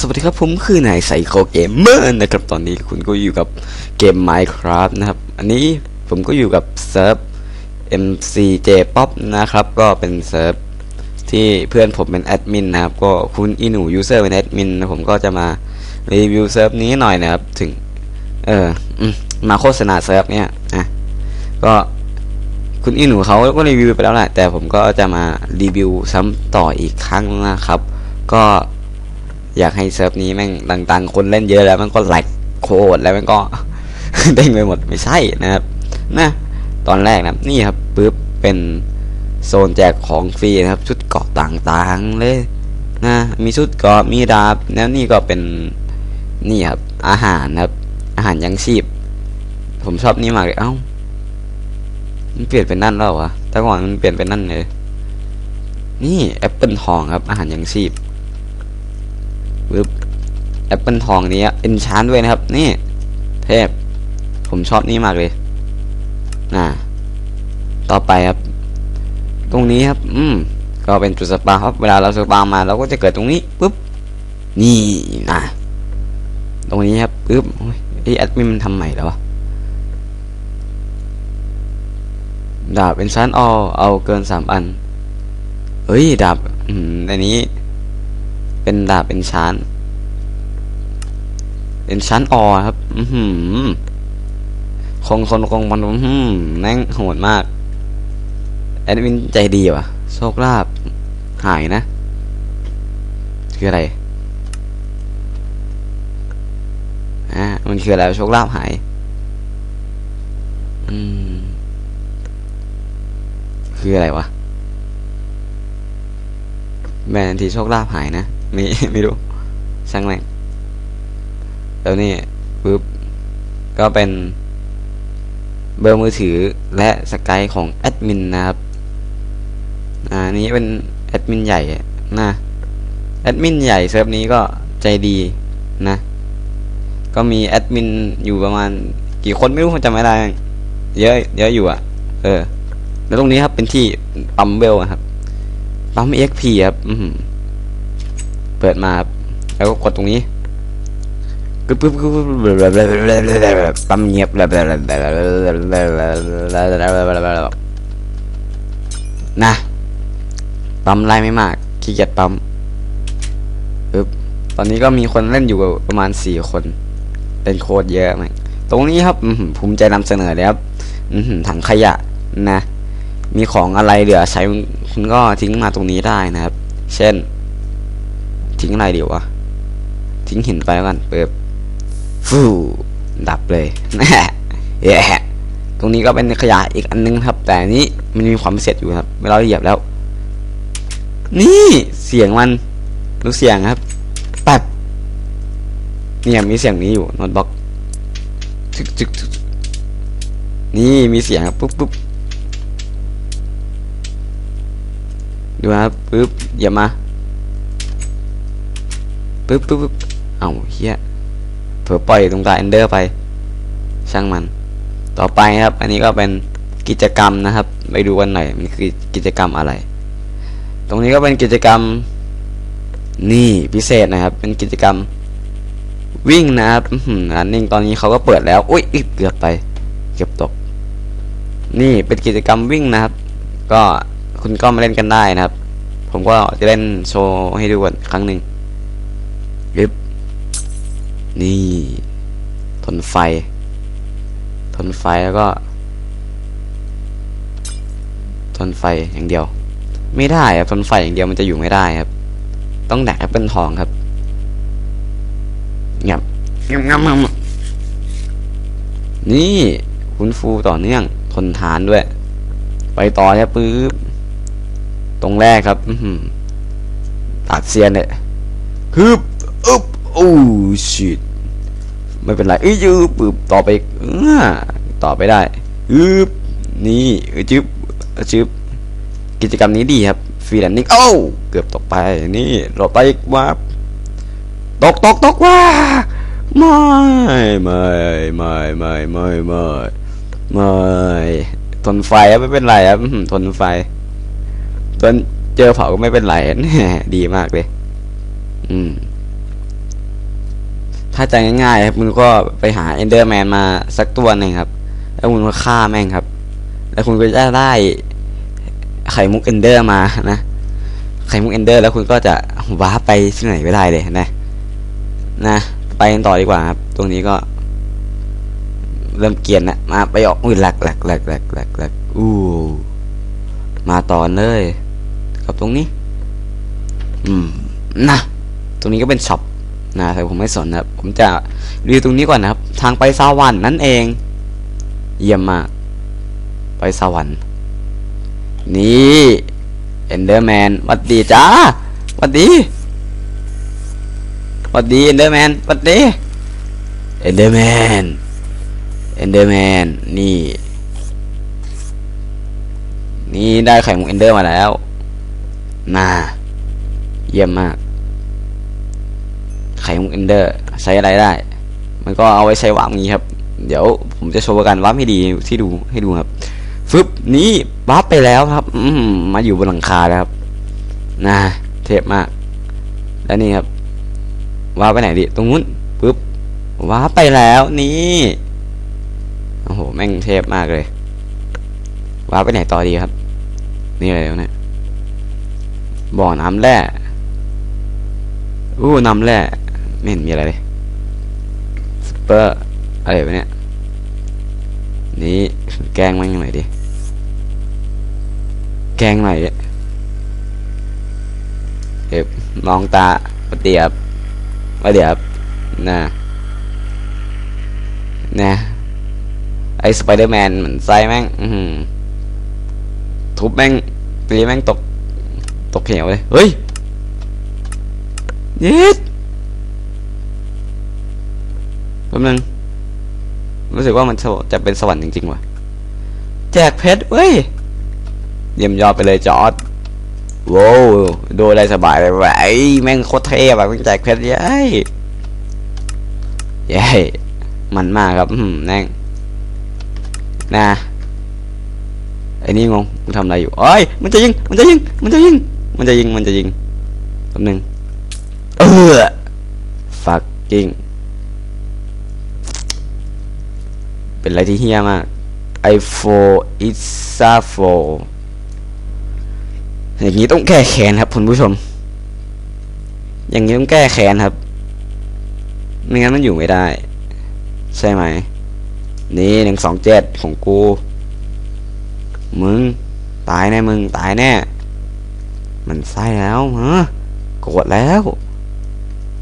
สวัสดีครับผมคือนายไซโคเกมเมอร์นะครับตอนนี้คุณก็อยู่กับเกม Minecraft นะครับ อันนี้ผมก็อยู่กับเซิร์ฟ MCJ Pop นะครับ ก็เป็นเซิร์ฟที่เพื่อนผมเป็นแอดมินนะครับ ก็คุณอีหนูยูเซอร์เป็นแอดมินนะผมก็จะมารีวิวเซิร์ฟนี้หน่อยนะครับ ถึง เอออืมมาโฆษณาเซิร์ฟเนี่ยอะก็คุณอีหนูเขาก็รีวิวไปแล้วแหละแต่ผมก็จะมารีวิวซ้ำต่ออีกครั้งนะครับ ก็ อยากให้เซิร์ฟนี้แม่งดังๆ คนเล่นเยอะแล้วมันก็แหลกโคตรแล้วมันก็เด้งไปหมดไม่ใช่นะครับนะตอนแรกนะนี่ครับปึ๊บเป็นโซนแจกของฟรีนะครับ ชุดเกาะต่างๆเลยนะมีชุดเกาะมีดาบแล้วนี่ก็เป็นนี่ครับอาหารนะครับ อาหารยังชีพ ผมชอบนี่มากเลยเอ้ามันเปลี่ยนเป็นนั่นแล้ววะแต่ก่อนมันเปลี่ยนเป็นนั่นเลย นี่แอปเปิลทองครับ อาหารยังชีพ ปึ๊บแอปเปิลทองนี้เอนชานด้วยนะครับ นี่ เทพ ผมชอบนี่มากเลยน่ะต่อไปครับ ตรงนี้ครับ อืม ก็เป็นจุดสปาครับ เวลาเราสปามาเราก็จะเกิดตรงนี้ปุ๊บ นี่นะตรงนี้ครับปึ๊บไอแอดมินมันทำใหม่แล้ววะดาบเป็นชั้นออเอาเกินสามอัน เฮ้ย ดาบ อืมอันนี้ เป็นดาบเป็นชั้นเป็นชั้นออครับ อือหือคงคนคงมันอืมแม่งโหดมาก แอดมินใจดีว่ะ โชคลาภหายนะ คืออะไรอ่ามันคืออะไรโชคลาภหาย อืม คืออะไรวะแบรนทีโชคลาภหายนะ ไม่ไม่รู้ช่างแม่งแล้วนี่ปึ๊บก็เป็นเบอร์มือถือและสกายของแอดมินนะครับอ่านี้เป็นแอดมินใหญ่นะแอดมินใหญ่เซิร์ฟนี้ก็ใจดีนะ ก็มีแอดมินอยู่ประมาณ กี่คนไม่รู้ผมจำไม่ได้เยอะเยอะอยู่อะเออ แล้วตรงนี้ครับเป็นที่ปั๊มเวลครับปั๊ม EXP ครับ อือหือ เปิดมาแล้วก็กดตรงนี้ปึ๊บปึ๊บปึ๊บปึ๊บปั๊มเงียบนะปั๊มไล่ไม่มากขี้เกียจปั๊มปึ๊บตอนนี้ก็มีคนเล่นอยู่ประมาณสี่คนเล่นโคตรเยอะมากตรงนี้ครับภูมิใจนำเสนอเลยครับถังขยะนะ มีของอะไรเหลือใช้คุณก็ทิ้งมาตรงนี้ได้นะครับ เช่น ทิ้งอะไรดีวะ ทิ้งหินไปแล้วกันเปิดฟูดับเลยนะแย่ตรงนี้ก็เป็นขยะอีกอันนึงครับ แต่นี้มันมีความพิเศษอยู่ครับเวลาเหยียบแล้ว นี่เสียงมันรู้เสียงครับแป๊บเนี่ยมีเสียงนี้อยู่นอตบล็อกจึกจึกนี่มีเสียงครับปุ๊บปุ๊บดูครับปึ๊บอย่ามา ปึ๊บปึ๊บปึ๊บเอาเฮียเผื่อปล่อยตรงตาเอนเดอร์ไป ช่างมัน ต่อไปครับ อันนี้ก็เป็นกิจกรรมนะครับ ไปดูกันหน่อยมันคือกิจกรรมอะไร ตรงนี้ก็เป็นกิจกรรมนี่พิเศษนะครับ เป็นกิจกรรมวิ่งนะครับอันนิ่งตอนนี้เขาก็เปิดแล้ว อุ้ยเกือบไปเกือบตก นี่เป็นกิจกรรมวิ่งนะครับ ก็คุณก็มาเล่นกันได้นะครับ ผมก็จะเล่นโชว์ให้ดูกันครั้งหนึ่ง นี่ ทนไฟ ทนไฟแล้วก็ ทนไฟอย่างเดียว ไม่ได้ครับทนไฟอย่างเดียวมันจะอยู่ไม่ได้ครับ ต้องแดกแอปเปิลทองครับเงียบเงียบเงียบเงียบนี่คุณฟูต่อเนื่อง ทนทานด้วย ไปต่อเนี่ปื๊บตรงแรกครับอืตัดเซียนเนี่ยฮึบอึบโอ้ชิด ไม่เป็นไรเอ้ยยืบปึ๊บต่อไปต่อไปได้อึบนี่จึ๊บจึบกิจกรรมนี้ดีครับฟรีแลนซ์โอ้เกือบตกไปนี่เราไปว่าตกตกตกว่าไม่ไม่ไม่ไม่ไม่ไม่ไม่ทนไฟไม่เป็นไรครับทนไฟจนเจอเผาก็ไม่เป็นไรดีมากเลย อืม ถ้าจะง่ายๆครับมึงก็ไปหาเอนเดอร์แมนมาสักตัวหนึ่งครับ แล้วคุณก็ฆ่าแม่งครับ แล้วคุณก็จะได้ไข่มุกเอนเดอร์มานะไข่มุกเอนเดอร์ แล้วคุณก็จะว้าไปที่ไหนก็ได้เลยนะนะไปกันต่อดีกว่าครับ ตรงนี้ก็ เริ่มเกียนนะมาไปออกอุ้ยหลกหลกหลกหลกหลกหลกอู้มาต่อเลยกับตรงนี้ อืมนะตรงนี้ก็เป็นช็อป นะแต่ผมไม่สนนะครับผมจะรีวิวตรงนี้ก่อนนะครับ ทางไปสวรรค์นั่นเอง เยี่ยมมาก ไปสวรรค์นี่เอนเดอร์แมนวัดดีจ้าวัดดีวัดดีเอนเดอร์แมนวัดดีเอนเดอร์แมนเอนเดอร์แมนนี่ นี่ได้ไข่มุกเอนเดอร์มาแล้วน่าเยี่ยมมาก ไข่มุกเอนเดอร์ใช้อะไรได้ มันก็เอาไว้ใช้วาร์ปงี้ครับ เดี๋ยวผมจะโชว์กันวาร์ปให้ดีที่ดูให้ดูครับฟึบนี่วาร์ปไปแล้วครับ อืมมาอยู่บนหลังคาแล้วครับนะเทพมาก แล้วนี่ครับวาร์ปไปไหนดิตรงนู้นปึ๊บวาร์ปไปแล้วนี่โอ้โหแม่งเทพมากเลยวาร์ปไปไหนต่อดีครับ นี่อะไรเนี่ยบ่อน้ำแร่อู้น้ำแร่ ไม่เห็นมีอะไรเลยสเปอร์อะไรวะเนี่ย นี่แกล้งมันยังไงดิ แกล้งหน่อยดิเก็บมองตาปฏิบมาเดียวนะนะไอ้สไปเดอร์แมนเหมือนไซแม่งอืทุบแม่งตีแม่งตก ตกเหวเลย เฮ้ยยิด แป๊บนึงรู้สึกว่ามันจะเป็นสวรรค์จริงๆว่ะ แจกเพชรเว้ย เยี่ยมยอดไปเลยจอร์ดโว้วดูได้สบายเลยว่ะไอ้แม่งโคตรเท่แบบแจกเพชรเย้ยเย้ยมันมากครับอืมแน่งนะไอ้นี่งงมึงทำอะไรอยู่เอ้ยมันจะยิง มันจะยิง มันจะยิง มันจะยิง มันจะยิงแป๊บนึงเออ fucking เป็นอะไรที่เฮี้ยมาก iPhone i s a 4อย่างนี้ต้องแก้แค้นครับคุณผู้ชม อย่างนี้ต้องแก้แค้นครับ ไม่งั้นมันอยู่ไม่ได้ ใช่ไหม นี่หนึ่งสองเจ็ดของกู มึง ตายแน่มึง ตายแน่ มันไส้แล้วฮะโกรธแล้ว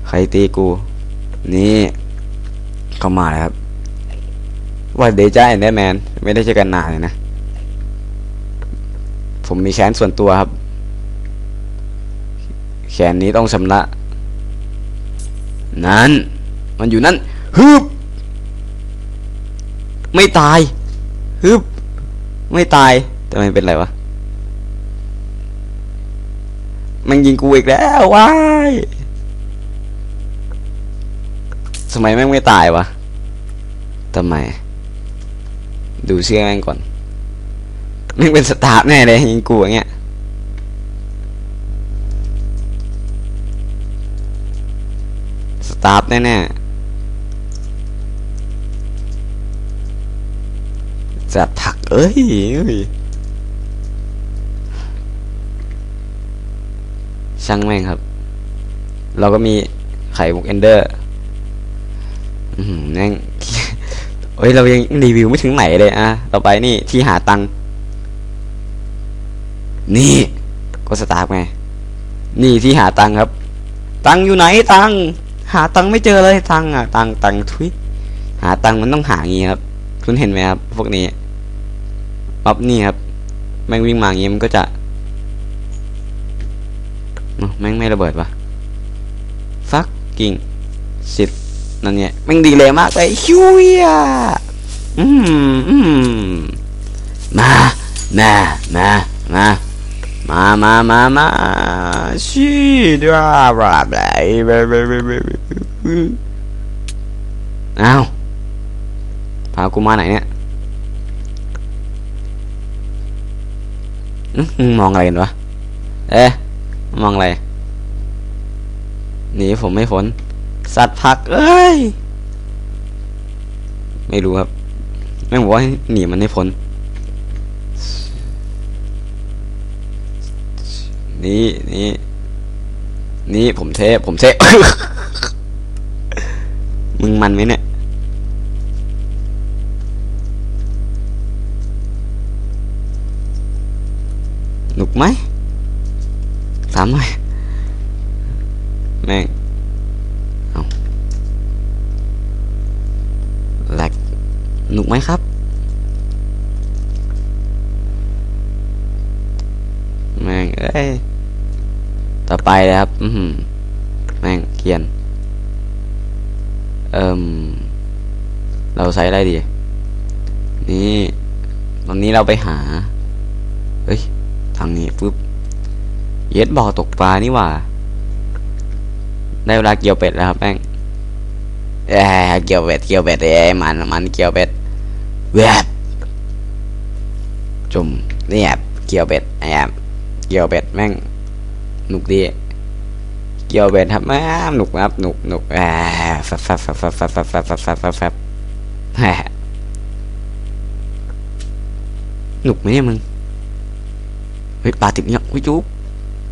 ใครตีกู นี่ เข้ามาแล้วครับ ว่าเดจ้าแอนด์แมนไม่ได้เจอกันนานเลยนะ ผมมีแค้นส่วนตัวครับ แขนนี้ต้องชำระ นั้น มันอยู่นั่นฮึบไม่ตายฮึบไม่ตายแต่มันเป็นไรวะมันยิงกูอีกแล้วว้ายทำไมแม่งไม่ตายวะทำไม ดูเชื่อแม่งก่อนแม่งเป็นสตาร์ทแน่เลยยิงกูอย่างเงี้ยสตาร์ทแน่ๆจะถักเอ้ยช่างแม่งครับ เราก็มีไข่มุกเอนเดอร์แม่ง ฮ้ยเรายังรีวิวไม่ถึงไหนเลยอะต่อไปนี่ที่หาตังค์นี่ก็สตาร์ทไงนี่ที่หาตังค์ครับ ตังค์อยู่ไหนตังค์หาตังค์ไม่เจอเลยตังค์อะตังค์ตังค์ทุยหาตังค์มันต้องหางี้ครับ คุณเห็นไหมครับ พวกนี้ปั๊บนี่ครับแม่งวิ่งมาอย่างงี้มันก็จะแม่งไม่ระเบิดวะฟักกิ้งสิท นั่นเนี่ยแม่งดีเลยมากเลยฮิวยอะอืมอืมมามามามามามามามาชีดราบราบเลยอ้าวพากูมาไหนเนี่ยอื้อมึงมองอะไรกันวะ เอ๊ะ มองอะไร หนีผมไม่พ้น สัตว์ผัก เอ้ย ไม่รู้ครับแม่งบอกว่าหนีมันให้พ้น นี่นี่นี่ผมเทผมเท มึงมันไหมเนี่ย หนุกไหม ถามหน่อยแม่ง เอาแหลก หนุกไหมครับ แม่งเอ้ย ต่อไปเลยครับ อืแม่งเกรียน เอิมเราใช้อะไรดี นี่ ตอนนี้เราไปหา เฮ้ย ทางนี้ปุ๊บ เย็ดบ่อตกปลานี่หว่า ได้เวลาเกี่ยวเป็ดแล้วครับแป้งเอ้เกี่ยวเป็ดเกี่ยวเป็ดเอ้มันมันเกี่ยวเป็ด แวบจุ่มนี่แอบเกี่ยวเป็ดแอบเกี่ยวเป็ดแม่งหนุกดี เกี่ยวเป็ดครับแม่หนุกครับหนุกหนุกแอบแฟบแฟบแฟบแฟบแฟบแฟบแฟบแฟบแฟบฟบแฟบหนุกไหมเนี่ยมึงเฮ้ยปลาติดเนี่ยอุ้ยจุ๊บ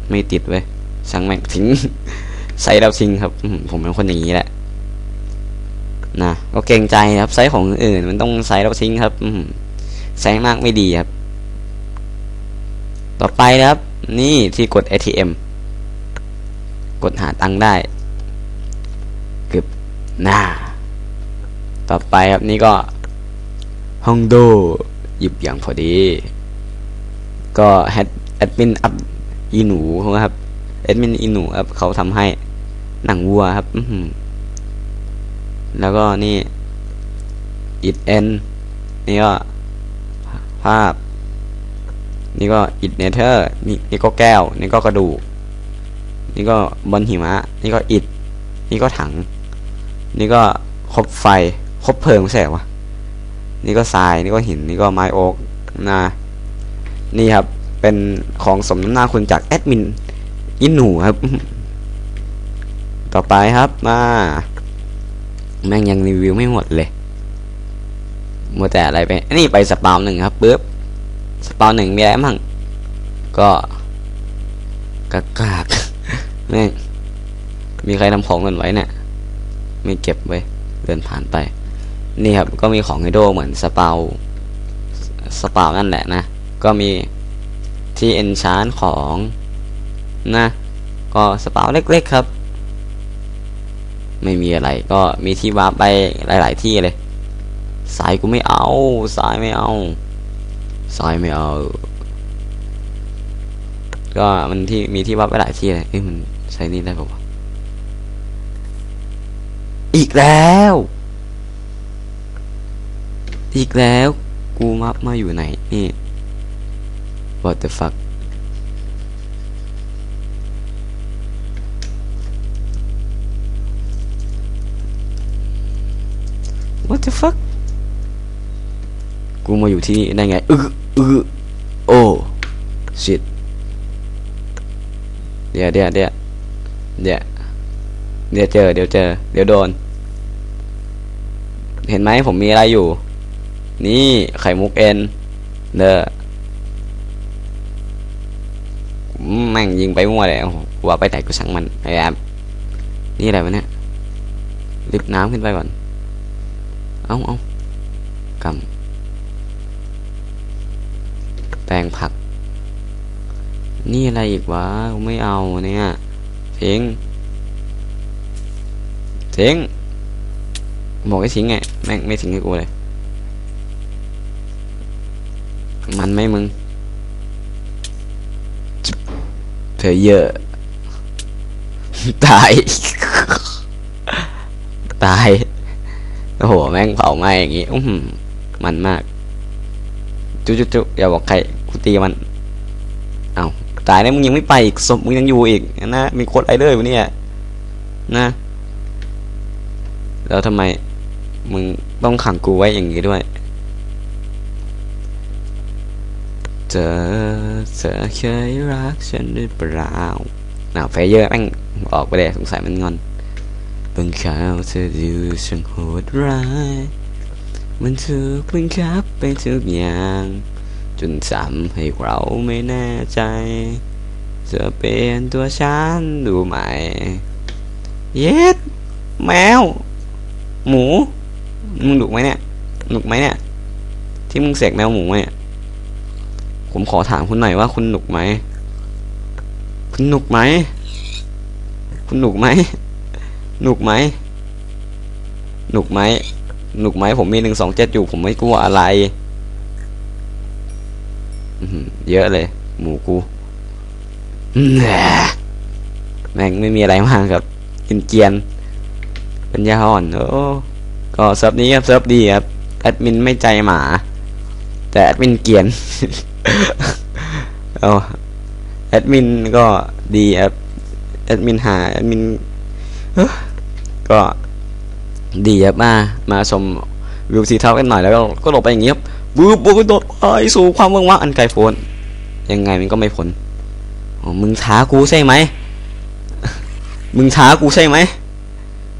ไม่ติดเว้ยช่งแม่งทิ้งใส่เราทิ้งครับ ผมเป็นคนอย่างนี้แหละ นะก็เกรงใจครับไซส์ของอื่นมันต้องใส่เราทิ้งครับอืมใส่มากไม่ดีครับ ต่อไปนะครับ นี่ที่กด ATM กดหาตังค์ได้กึบหน้า ต่อไปครับนี่ก็ฮองโดหยิบอย่างพอดี ก็แอดแอดมินอัพอีหนูครับแอดมินอีหนูครับเขาทำให้หนังวัวครับอื แล้วก็นี่อิดเอ็นนี่ก็ภาพ นี่ก็อิดเนเธอร์นี่นี่ก็แก้ว นี่ก็กระดูก นี่ก็บนหิมะ นี่ก็อิดนี่ก็ถัง นี่ก็คบไฟ คบเพลิงใช่เหรอวะนี่ก็ทราย นี่ก็หิน นี่ก็ไม้โอ๊กนะนี่ครับ เป็นของสมน้ำหน้าคุณจากแอดมินอินหนูครับ ต่อไปครับมา แม่งยังรีวิวไม่หมดเลยมัวแต่อะไรไปนี่ไปสปาวหนึ่งครับปึ๊บสปาวหนึ่งมีอะไรมั่งก็กากากแม่งมีใครทำของกันไว้เนี่ยไม่เก็บไว้เดินผ่านไป นี่ครับก็มีของไฮโดเหมือนสปาวสปาวนั่นแหละนะ ก็มีที่เอนชานของนะ ก็สปาวเล็กๆครับ ไม่มีอะไร ก็มีที่วาร์ปไปหลาย ๆ ที่เลยสายกูไม่เอาสายไม่เอาสายไม่เอา ก็มันที่มีที่วาร์ปไปหลายที่เลยเอ้ยมันใช้นี่ได้ปะวะอีกแล้ว อีกแล้ว กูมับมาอยู่ไหนนี่ what the fuck what the fuck กูมาอยู่ที่นี่ได้ไงอึอึโอ้ shit เดี๋ยวเดี๋ยวเดี๋ยวเดี๋ยวเดี๋ยวเจอ เดี๋ยวเจอ เดี๋ยวโดน เห็นไหมผมมีอะไรอยู่ นี่ไข่มุกเอ็นเด้อแม่งยิงไปมั่วเลยโอ้โหกูว่าไปไหนกูสั่งมันไอ้แอบนี่อะไรวะเนี่ยลิบน้ำขึ้นไปก่อน เอาเอากำแปลงผัก นี่อะไรอีกวะไม่เอาเนี่ยทิ้งทิ้งบอกให้ทิ้งไงแม่งไม่ทิ้งให้กูเลย มันไม่มึงเธอเยอะ ตาย ตาย โอ้โห แม่งเผาไหม้อย่างงี้ อื้อหือมันมาก จุ๊จุจุอย่าบอกใครกูตีมัน เอาตายแล้วมึงยังไม่ไปอีกศพมึงยังอยู่อีกนะมีโคตรไรเดอร์อยู่เนี่ยนะ แล้วทำไม มึงต้องขังกูไว้อย่างนี้ด้วยเธอเธอเคยรักฉันหรือเปล่าหนาวไฟเยอะแม่งออกไปเลยสงสัยมันงอน บางคราวเธอดูช่างโหดร้าย มันถูกบังคับไปทุกอย่าง จนทำให้เราไม่แน่ใจจะเปลี่ยนตัวฉันดูใหม่เย็ดแมว หมู มึงหนุกไหมเนี่ยหนุกไหมเนี่ย ที่มึงเสกแมวหมูเนี่ยผมขอถามคุณหน่อยว่าคุณหนุกไหม คุณหนุกไหม คุณหนุกไหม หนุกไหมหนุกไหมหนุกไหมผมมีหนึ่งสองเจ็ดอยู่ผมไม่กลัวอะไรเยอะเลย หมูกูแม่งไม่มีอะไรมากครับกินเกียนเป็นยาอ่อนโอ้ก็เซิร์ฟนี้ครับเซิร์ฟดีครับแอดมินไม่ใจหมา แต่แอดมินเกียนเอาแอดมินก็ดีครับแอดมินหาแอดมินเก็ดีครับมามาชมวิวทีเท้ากันหน่อยแล้วก็ก็หลบไปอย่างเงี้ยบบูบบูโดดไปสู่ความเมืองว่างอันไกลโพ้นยังไงมันก็ไม่พ้นอ๋อมึงท้ากูใช่ไหมมึงท้ากูใช่ไหม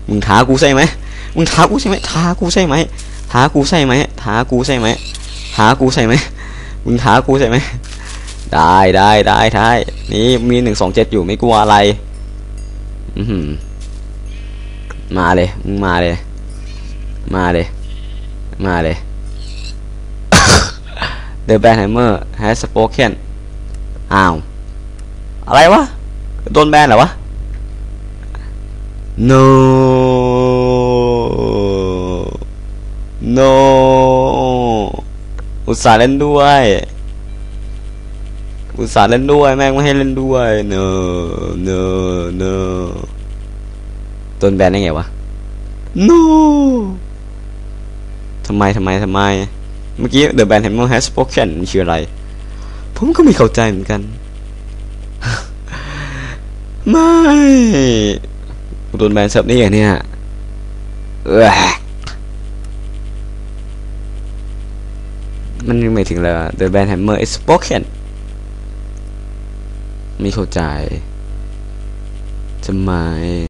มึงท้ากูใช่ไหมมึงท้ากูใช่ไหมท้ากูใช่ไหมท้ากูใช่ไหมท้ากูใช่ไหมท้ากูใช่ไหมมึงท้ากูใช่ไหมได้ได้ได้ได้นี่มีหนึ่งสองเจ็ดอยู่ไม่กลัวอะไร อือหือ มาเลยมึงมาเลย มาเลย มาเลย The b a n Hammer has spoken อ้าว อะไรวะ โดนแบนเหรอวะ no no อุตส่าห์เล่นด้วย อุตส่าห์เล่นด้วย แม่งไม่ให้เล่นด้วย no no no โดนแบนได้ไงวะ no ทำไมทำไมทำไม เมื่อกี้ The Band Hammer has spoken มันคืออะไร ผมก็ไม่เข้าใจเหมือนกัน ไม่กูโดนแบนเซิร์ฟนี่อย่างเนี้ยเออมันยังไม่ถึงเลย The Band Hammer is spoken ไม่เข้าใจทำไม